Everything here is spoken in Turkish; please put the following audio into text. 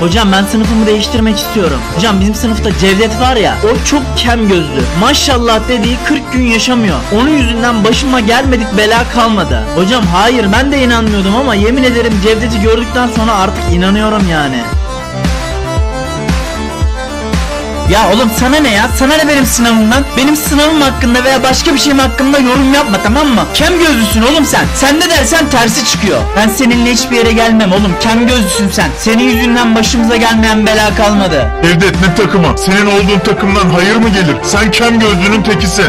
Hocam ben sınıfımı değiştirmek istiyorum. Hocam bizim sınıfta Cevdet var ya o çok kem gözlü. Maşallah dediği 40 gün yaşamıyor. Onun yüzünden başıma gelmedik bela kalmadı. Hocam hayır ben de inanmıyordum ama yemin ederim Cevdet'i gördükten sonra artık inanıyorum yani. Ya oğlum sana ne ya? Sana ne benim sınavımdan? Benim sınavım hakkında veya başka bir şeyim hakkında yorum yapma tamam mı? Kem gözlüsün oğlum sen. Sen ne dersen tersi çıkıyor. Ben seninle hiçbir yere gelmem oğlum. Kem gözlüsün sen. Senin yüzünden başımıza gelmeyen bela kalmadı. Cevdet ne takımı? Senin olduğun takımdan hayır mı gelir? Sen kem gözlünün tekisin.